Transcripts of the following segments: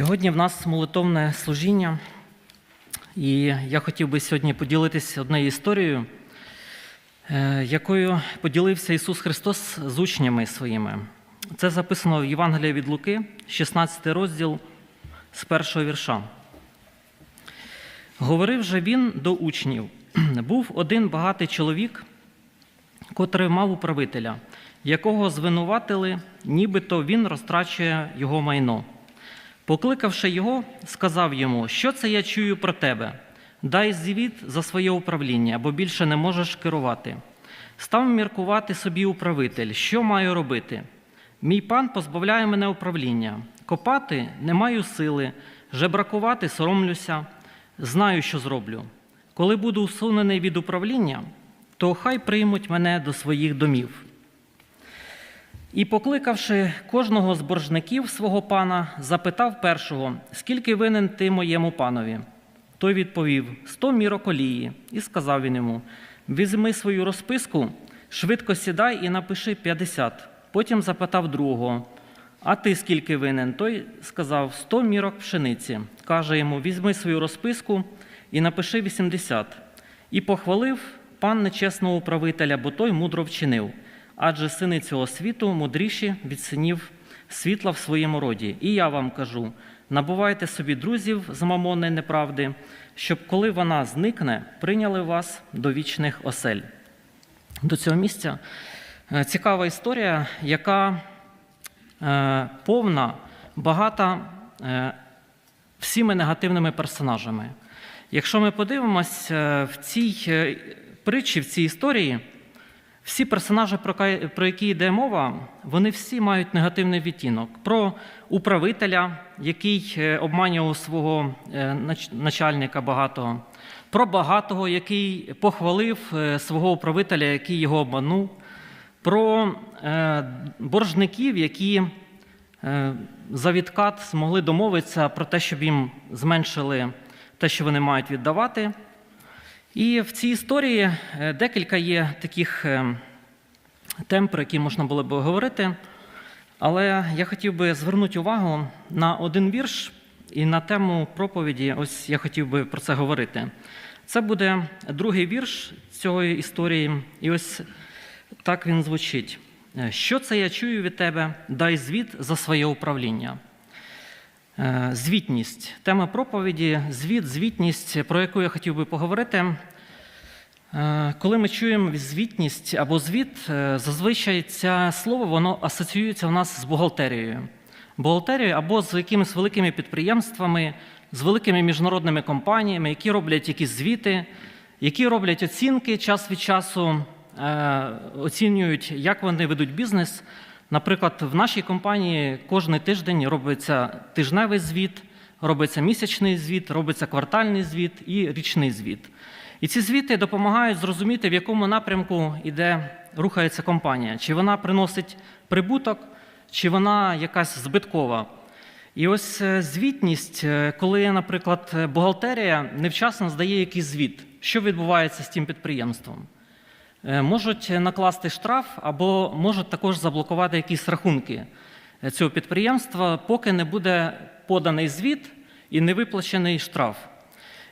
Сьогодні в нас молитовне служіння, і я хотів би сьогодні поділитися однією історією, е, якою поділився Ісус Христос з учнями своїми. Це записано в Євангелії від Луки, 16 розділ з першого вірша. Говорив же він до учнів: був один багатий чоловік, котрий мав управителя, якого звинуватили, нібито він розтрачує його майно. Покликавши його, сказав йому, що це я чую про тебе? Дай звіт за своє управління, бо більше не можеш керувати. Став міркувати собі управитель, що маю робити? Мій пан позбавляє мене управління. Копати не маю сили, жебракувати соромлюся, знаю, що зроблю. Коли буду усунений від управління, то хай приймуть мене до своїх домів. І, покликавши кожного з боржників свого пана, запитав першого, скільки винен ти моєму панові. Той відповів сто мірок олії, і сказав він йому: Візьми свою розписку, швидко сідай і напиши 50. Потім запитав другого: А ти скільки винен? Той сказав сто мірок пшениці. Каже йому: Візьми свою розписку і напиши 80. І похвалив пан нечесного управителя, бо той мудро вчинив адже сини цього світу мудріші від синів світла в своєму роді. І я вам кажу: набувайте собі друзів з мамони неправди, щоб коли вона зникне, прийняли вас до вічних осель. До цього місця е, цікава історія, яка е, повна, багата е, всіми негативними персонажами. Якщо ми подивимось в цій притчі, в цій історії, всі персонажі, про які йде мова, вони всі мають негативний відтінок. Про управителя, який обманював свого начальника багатого, про багатого, який похвалив свого управителя, який його обманув, про боржників, які за відкат змогли домовитися про те, щоб їм зменшили те, що вони мають віддавати. І в цій історії декілька є таких тем, про які можна було б говорити. Але я хотів би звернути увагу на один вірш і на тему проповіді. Ось я хотів би про це говорити. Це буде другий вірш цієї історії, і ось так він звучить: Що це я чую від тебе? Дай звіт за своє управління. Звітність. Тема проповіді, звіт, звітність, про яку я хотів би поговорити. Коли ми чуємо звітність або звіт, зазвичай це слово воно асоціюється у нас з бухгалтерією. Бухгалтерією або з якимись великими підприємствами, з великими міжнародними компаніями, які роблять якісь звіти, які роблять оцінки час від часу, оцінюють, як вони ведуть бізнес. Наприклад, в нашій компанії кожен тиждень робиться тижневий звіт, робиться місячний звіт, робиться квартальний звіт і річний звіт. І ці звіти допомагають зрозуміти, в якому напрямку іде, рухається компанія, чи вона приносить прибуток, чи вона якась збиткова. І ось звітність, коли, наприклад, бухгалтерія невчасно здає якийсь звіт, що відбувається з тим підприємством. Можуть накласти штраф або можуть також заблокувати якісь рахунки цього підприємства, поки не буде поданий звіт і не виплачений штраф.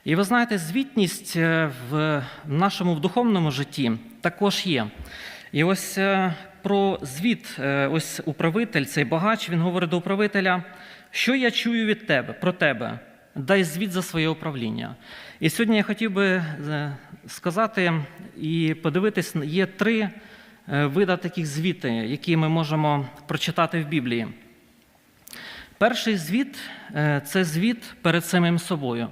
І ви знаєте, звітність в нашому в духовному житті також є. І ось про звіт, ось управитель, цей багач, він говорить до управителя, що я чую від тебе, про тебе, дай звіт за своє управління. І сьогодні я хотів би сказати і подивитись, є три види таких звіти, які ми можемо прочитати в Біблії. Перший звіт це звіт перед самим собою.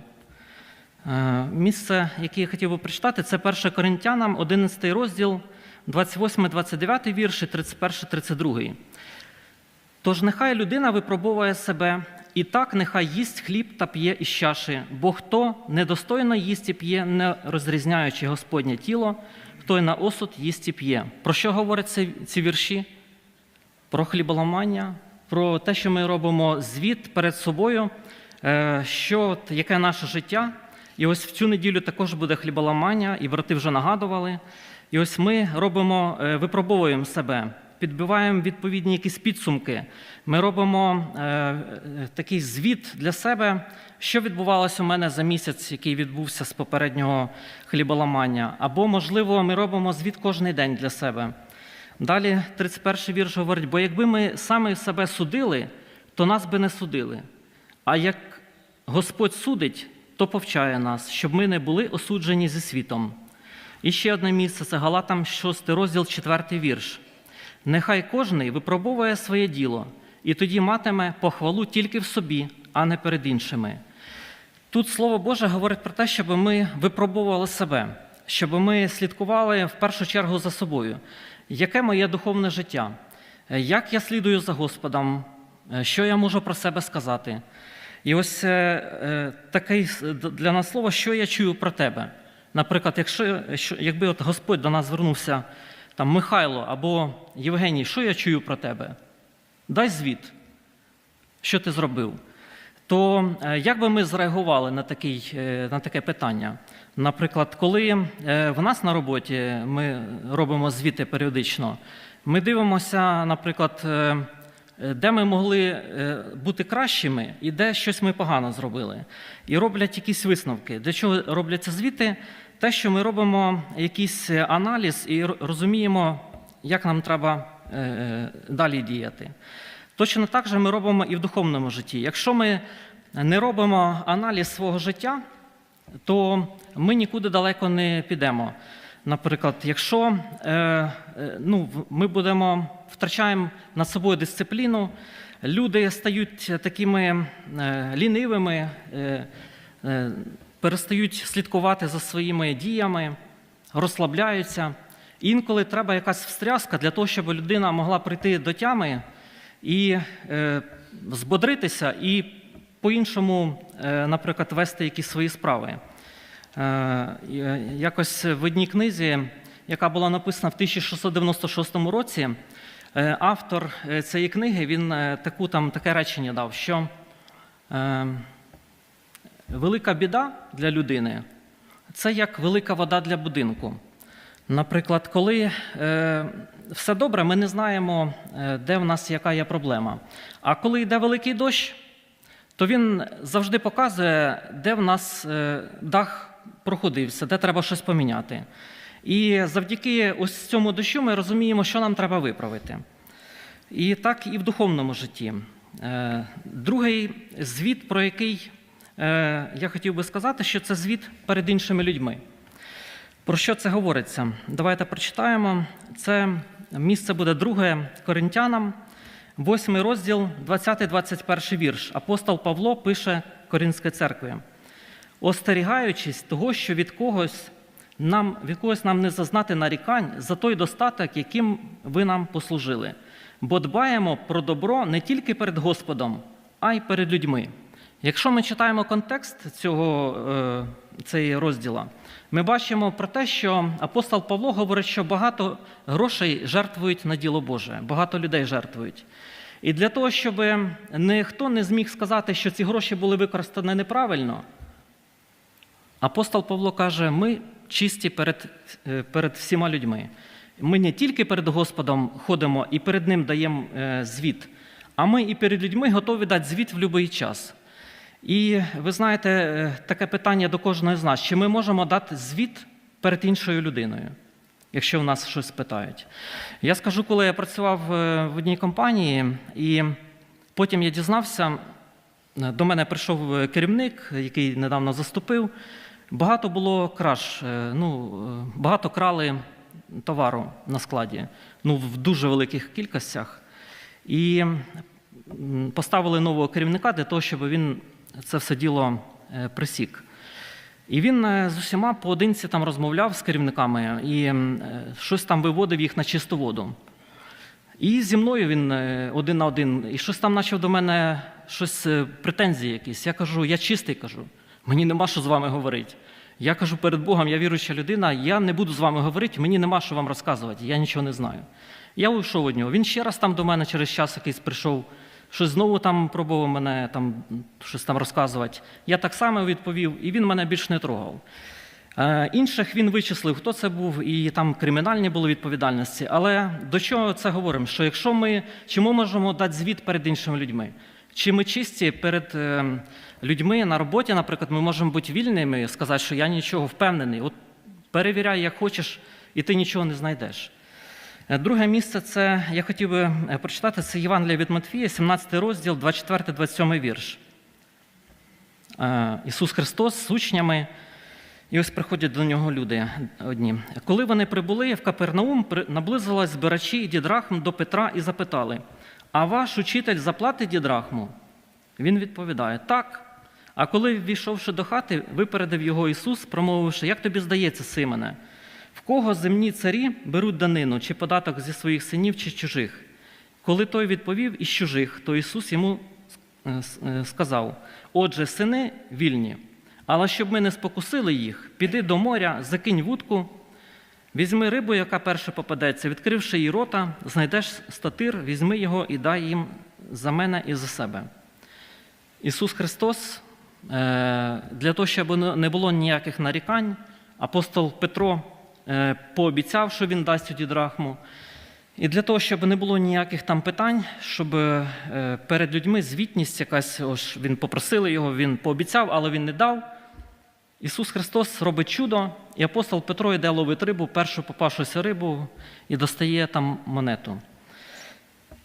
Місце, яке я хотів би прочитати, це 1 Коринтянам, 11 розділ, 28-29 вірші, 31-32. Тож нехай людина випробовує себе, і так нехай їсть хліб та п'є із чаші, бо хто недостойно їсть і п'є, не розрізняючи Господнє тіло, той на осуд їсть і п'є. Про що говорять ці, ці вірші? Про хліболамання, про те, що ми робимо звіт перед собою, що, яке наше життя. І ось в цю неділю також буде хліболамання, і брати вже нагадували. І ось ми робимо, випробовуємо себе, підбиваємо відповідні якісь підсумки. Ми робимо е, такий звіт для себе, що відбувалося у мене за місяць, який відбувся з попереднього хліболамання. Або, можливо, ми робимо звіт кожний день для себе. Далі 31 вірш говорить: бо якби ми саме себе судили, то нас би не судили. А як Господь судить, то повчає нас, щоб ми не були осуджені зі світом. І ще одне місце це Галатам 6 розділ, 4 вірш. Нехай кожний випробовує своє діло, і тоді матиме похвалу тільки в собі, а не перед іншими. Тут Слово Боже говорить про те, щоб ми випробували себе, щоб ми слідкували в першу чергу за собою. Яке моє духовне життя? Як я слідую за Господом? Що я можу про себе сказати? І ось е, е, таке для нас слово, що я чую про тебе. Наприклад, якщо, якби от Господь до нас звернувся, там Михайло або Євгеній, що я чую про тебе? Дай звіт, що ти зробив. То е, як би ми зреагували на, такий, е, на таке питання? Наприклад, коли е, в нас на роботі ми робимо звіти періодично, ми дивимося, наприклад, де ми могли бути кращими і де щось ми погано зробили. І роблять якісь висновки. Для чого робляться звіти? Те, що ми робимо якийсь аналіз і розуміємо, як нам треба е, е, далі діяти. Точно так же ми робимо і в духовному житті. Якщо ми не робимо аналіз свого життя, то ми нікуди далеко не підемо. Наприклад, якщо е, е, ну, ми будемо втрачаємо над собою дисципліну, люди стають такими е, лінивими, е, е, перестають слідкувати за своїми діями, розслабляються. Інколи треба якась встряска для того, щоб людина могла прийти до тями і е, збодритися і по-іншому, е, наприклад, вести якісь свої справи. Е, Якось в одній книзі, яка була написана в 1696 році, е, автор е, цієї книги він е, таку, там, таке речення дав, що е, велика біда для людини це як велика вода для будинку. Наприклад, коли е, все добре, ми не знаємо, е, де в нас яка є проблема. А коли йде великий дощ, то він завжди показує, де в нас е, дах проходився, де треба щось поміняти. І завдяки ось цьому дощу ми розуміємо, що нам треба виправити. І так і в духовному житті. Е, Другий звіт, про який я хотів би сказати, що це звіт перед іншими людьми. Про що це говориться? Давайте прочитаємо. Це місце буде 2 Коринтянам, 8 розділ, 20-21 вірш. Апостол Павло пише Коринській церкві. Остерігаючись того, що від когось нам, від когось нам не зазнати нарікань за той достаток, яким ви нам послужили. Бо дбаємо про добро не тільки перед Господом, а й перед людьми. Якщо ми читаємо контекст цього е, цієї розділа, ми бачимо про те, що апостол Павло говорить, що багато грошей жертвують на діло Боже, багато людей жертвують. І для того, щоб ніхто не зміг сказати, що ці гроші були використані неправильно, апостол Павло каже: ми чисті перед, е, перед всіма людьми. Ми не тільки перед Господом ходимо і перед Ним даємо е, звіт, а ми і перед людьми готові дати звіт в будь-який час. І ви знаєте, е, таке питання до кожного з нас: чи ми можемо дати звіт перед іншою людиною, якщо в нас щось питають? Я скажу, коли я працював е, в одній компанії, і потім я дізнався, е, до мене прийшов керівник, який недавно заступив. Багато було краж, ну, багато крали товару на складі, ну, в дуже великих кількостях. І поставили нового керівника для того, щоб він це все діло е, присік. І він е, з усіма поодинці там розмовляв з керівниками і е, щось там виводив їх на чисту воду. І зі мною він один на один, і щось там почав до мене щось претензії якісь. Я кажу, я чистий кажу, мені нема що з вами говорити. Я кажу перед Богом, я віруюча людина, я не буду з вами говорити, мені нема що вам розказувати, я нічого не знаю. Я уйшов від нього. Він ще раз там до мене через час якийсь прийшов, щось знову там пробував мене там щось там розказувати. Я так само відповів, і він мене більш не трогав. Е, Інших він вичислив, хто це був, і там кримінальні були відповідальності. Але до чого це говоримо? Що якщо ми чи ми можемо дати звіт перед іншими людьми? Чи ми чисті перед е, людьми на роботі, наприклад, ми можемо бути вільними сказати, що я нічого впевнений. От перевіряй, як хочеш, і ти нічого не знайдеш. Е, Друге місце це я хотів би е, прочитати це Євангелія від Матфія, 17 розділ, 24-27 вірш. Е, Ісус Христос з учнями, і ось приходять до нього люди одні. Коли вони прибули в Капернаум, наблизились збирачі і дідрахм до Петра і запитали: А ваш учитель заплатить дідрахму? Він відповідає: Так. А коли, ввійшовши до хати, випередив його Ісус, промовивши, як тобі здається, Симоне, кого земні царі беруть данину чи податок зі своїх синів чи чужих? Коли той відповів із чужих, то Ісус йому е, е, сказав: Отже, сини вільні, але щоб ми не спокусили їх, піди до моря, закинь вудку, візьми рибу, яка перша попадеться, відкривши її рота, знайдеш статир, візьми його і дай їм за мене і за себе. Ісус Христос, е, для того, щоб не було ніяких нарікань, апостол Петро пообіцяв, що він дасть тоді драхму. І для того, щоб не було ніяких там питань, щоб е, перед людьми звітність якась, ось він попросили його, він пообіцяв, але він не дав. Ісус Христос робить чудо, і апостол Петро йде ловить рибу, першу попавшуся рибу і достає там монету.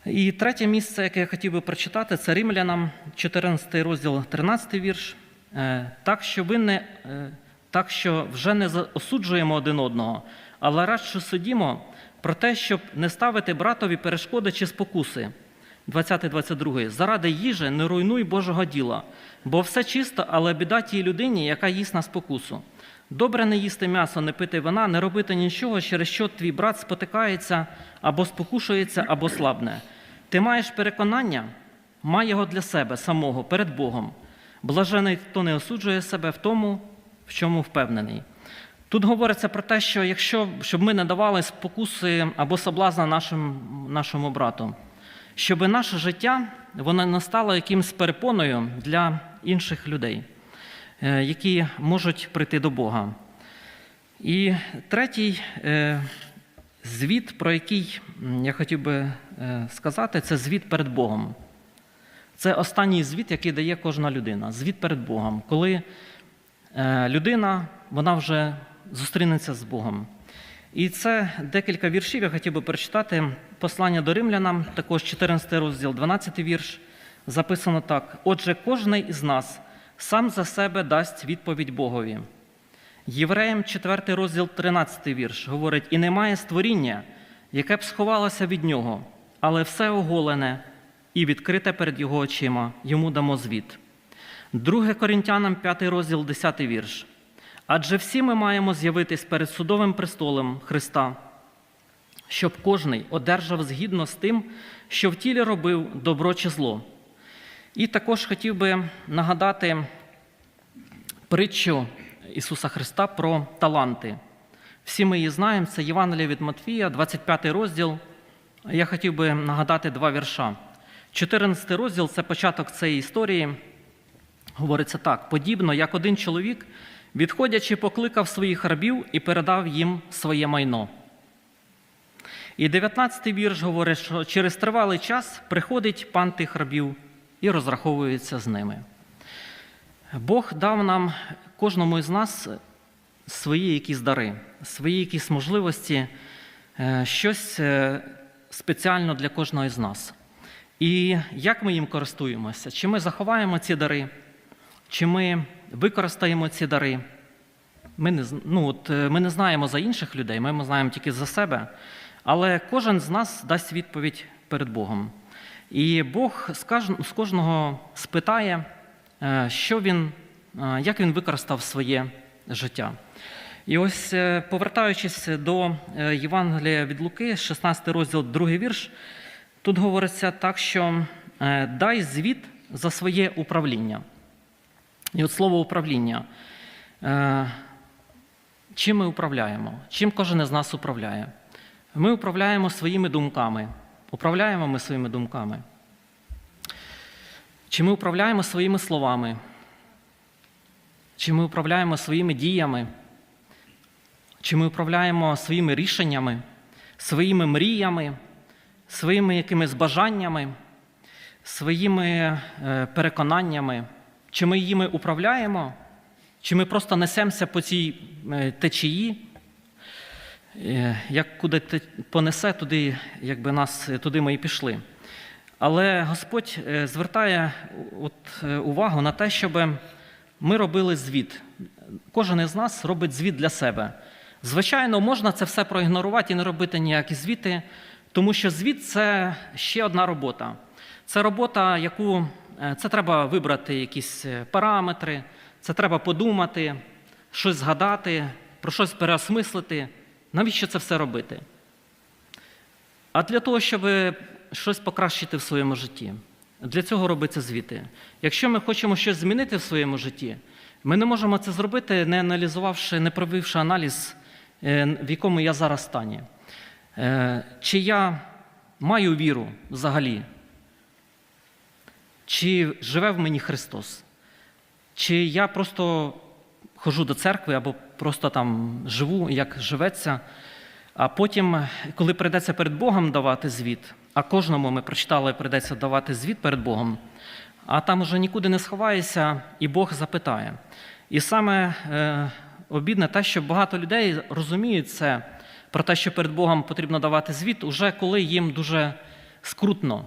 І третє місце, яке я хотів би прочитати, це Римлянам, 14 розділ, 13 вірш. Е, Так що, ви не, е, так що вже не осуджуємо один одного, але радше судімо про те, щоб не ставити братові перешкоди чи спокуси. 20-22. Заради їжі не руйнуй Божого діла, бо все чисто, але біда тій людині, яка їсть на спокусу. Добре не їсти м'ясо, не пити вина, не робити нічого, через що твій брат спотикається або спокушується, або слабне. Ти маєш переконання, май його для себе самого перед Богом. Блажений, хто не осуджує себе в тому, в чому впевнений. Тут говориться про те, що якщо щоб ми не давали спокуси або соблазна нашим, нашому брату, щоб наше життя воно не стало якимсь перепоною для інших людей, е, які можуть прийти до Бога. І третій е, звіт, про який я хотів би е, сказати, це звіт перед Богом. Це останній звіт, який дає кожна людина. Звіт перед Богом, коли людина вона вже зустрінеться з Богом. І це декілька віршів, я хотів би прочитати. Послання до римлянам, також 14 розділ, 12 вірш. Записано так: Отже, кожний із нас сам за себе дасть відповідь Богові. Євреям 4 розділ, 13 вірш говорить: і немає створіння, яке б сховалося від нього, але все оголене і відкрите перед його очима, йому дамо звіт. 2 Корінтянам 5 розділ, 10 вірш. Адже всі ми маємо з'явитись перед судовим престолом Христа, щоб кожний одержав згідно з тим, що в тілі робив добро чи зло. І також хотів би нагадати притчу Ісуса Христа про таланти. Всі ми її знаємо, це Євангелія від Матфія, 25 розділ. Я хотів би нагадати два вірша. 14 розділ це початок цієї історії. Говориться так: подібно, як один чоловік, відходячи, покликав своїх рабів і передав їм своє майно. І 19-й вірш говорить, що через тривалий час приходить пан тих рабів і розраховується з ними. Бог дав нам кожному із нас свої якісь дари, свої якісь можливості, е, щось е, спеціально для кожного із нас. І як ми їм користуємося? Чи ми заховаємо ці дари, чи ми використаємо ці дари? Ми не, ну, от, е, ми не знаємо за інших людей, ми знаємо тільки за себе. Але кожен з нас дасть відповідь перед Богом. І Бог з кожного спитає, е, що він, е, як він використав своє життя. І ось, повертаючись до Євангелія від Луки, 16 розділ, 2 вірш, тут говориться так, що дай звіт за своє управління. І от слово управління. Е, Чим ми управляємо? Чим кожен із нас управляє? Ми управляємо своїми думками. Управляємо ми своїми думками. Чи ми управляємо своїми словами? Чи ми управляємо своїми діями? чи ми управляємо своїми рішеннями, своїми мріями, своїми якимись бажаннями, своїми е, переконаннями, чи ми їми управляємо, чи ми просто несемося по цій е, течії, Е, як куди понесе, туди, якби нас е, туди ми і пішли. Але Господь звертає от, увагу на те, щоб ми робили звіт. Кожен із нас робить звіт для себе. Звичайно, можна це все проігнорувати і не робити ніякі звіти, тому що звіт це ще одна робота. Це робота, яку це треба вибрати якісь е, параметри, це треба подумати, щось згадати, про щось переосмислити. Навіщо це все робити? А для того, щоб щось покращити в своєму житті. Для цього робиться звіти. Якщо ми хочемо щось змінити в своєму житті, ми не можемо це зробити, не аналізувавши, не провівши аналіз, е, в якому я зараз стані. Е, Чи я маю віру взагалі? Чи живе в мені Христос? Чи я просто ходжу до церкви або просто там живу, як живеться, а потім, коли прийдеться перед Богом давати звіт, а кожному ми прочитали, прийдеться давати звіт перед Богом, а там уже нікуди не сховаєшся, і Бог запитає. І саме е, обідне те, що багато людей розуміють це про те, що перед Богом потрібно давати звіт, уже коли їм дуже скрутно,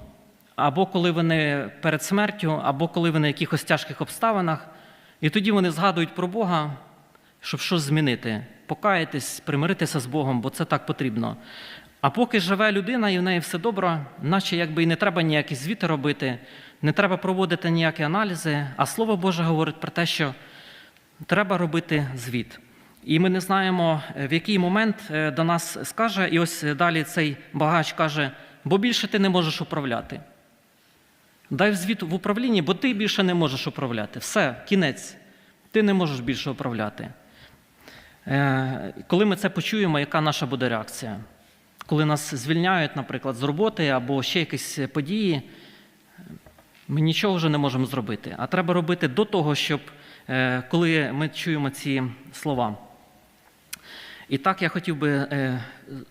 або коли вони перед смертю, або коли вони в якихось тяжких обставинах, і тоді вони згадують про Бога, щоб щось змінити, покаятись, примиритися з Богом, бо це так потрібно. А поки живе людина і в неї все добре, наче якби і не треба ніякі звіти робити, не треба проводити ніякі аналізи, а Слово Боже говорить про те, що треба робити звіт. І ми не знаємо, в який момент е, до нас скаже, і ось далі цей багач каже, бо більше ти не можеш управляти. Дай звіт в управлінні, бо ти більше не можеш управляти. Все, кінець. Ти не можеш більше управляти. Е, Коли ми це почуємо, яка наша буде реакція? Коли нас звільняють, наприклад, з роботи або ще якісь події, ми нічого вже не можемо зробити. А треба робити до того, щоб е, коли ми чуємо ці слова. І так я хотів би е,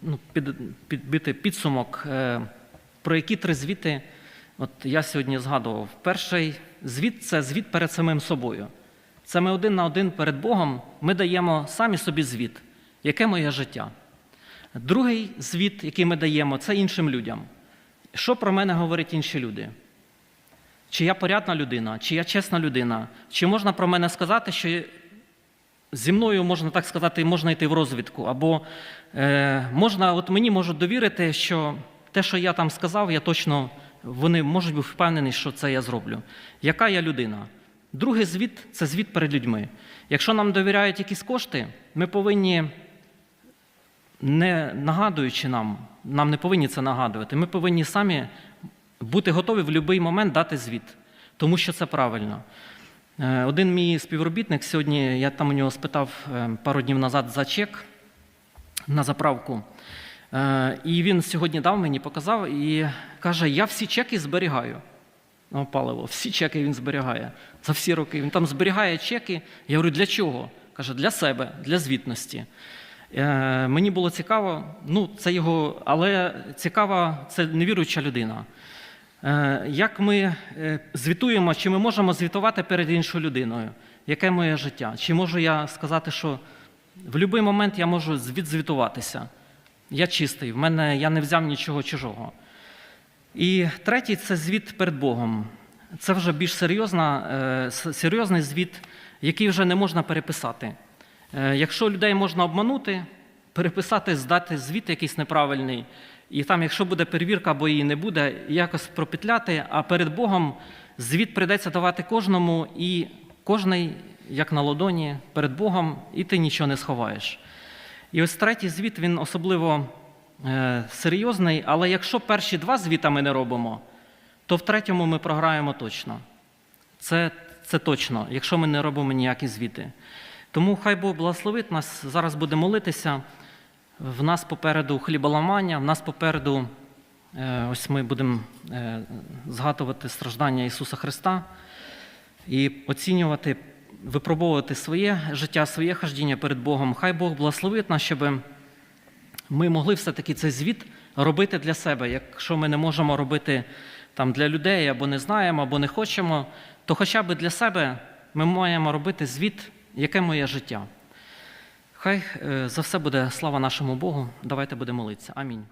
ну, під, підбити підсумок, про які три звіти от я сьогодні згадував. Перший звіт це звіт перед самим собою. Це ми один на один перед Богом ми даємо самі собі звіт, яке моє життя. Другий звіт, який ми даємо, це іншим людям. Що про мене говорять інші люди? Чи я порядна людина, чи я чесна людина, чи можна про мене сказати, що зі мною можна так сказати, можна йти в розвідку, або е, можна, от мені можуть довірити, що те, що я там сказав, я точно вони можуть бути впевнені, що це я зроблю. Яка я людина? Другий звіт це звіт перед людьми. Якщо нам довіряють якісь кошти, ми повинні, не нагадуючи нам, нам не повинні це нагадувати, ми повинні самі бути готові в будь-який момент дати звіт, тому що це правильно. Е, Один мій співробітник сьогодні, я там у нього спитав е, пару днів назад за чек на заправку. Е, І він сьогодні дав мені, показав і каже: Я всі чеки зберігаю. На паливо, всі чеки він зберігає за всі роки. Він там зберігає чеки. Я говорю, для чого? Каже, для себе, для звітності. Е, Мені було цікаво, ну, це його, але цікава, це невіруюча людина. Е, Як ми звітуємо, чи ми можемо звітувати перед іншою людиною? Яке моє життя? Чи можу я сказати, що в будь-який момент я можу відзвітуватися? Я чистий, в мене я не взяв нічого чужого. І третій це звіт перед Богом. Це вже більш серйозна, е, серйозний звіт, який вже не можна переписати. Е, Якщо людей можна обманути, переписати, здати звіт якийсь неправильний, і там, якщо буде перевірка або її не буде, якось пропетляти, а перед Богом звіт прийдеться давати кожному, і кожний, як на ладоні, перед Богом, і ти нічого не сховаєш. І ось третій звіт він особливо е, серйозний, але якщо перші два звіта ми не робимо, то в третьому ми програємо точно. Це, це точно, якщо ми не робимо ніякі звіти. Тому хай Бог благословить нас. Зараз буде молитися. В нас попереду хліболамання, в нас попереду, е, ось ми будемо е, згадувати страждання Ісуса Христа і оцінювати випробовувати своє життя, своє хождіння перед Богом. Хай Бог благословить нас, щоб ми могли все-таки цей звіт робити для себе. Якщо ми не можемо робити там для людей або не знаємо, або не хочемо, то хоча б для себе ми маємо робити звіт, яке моє життя. Хай е, за все буде слава нашому Богу. Давайте будемо молитися. Амінь.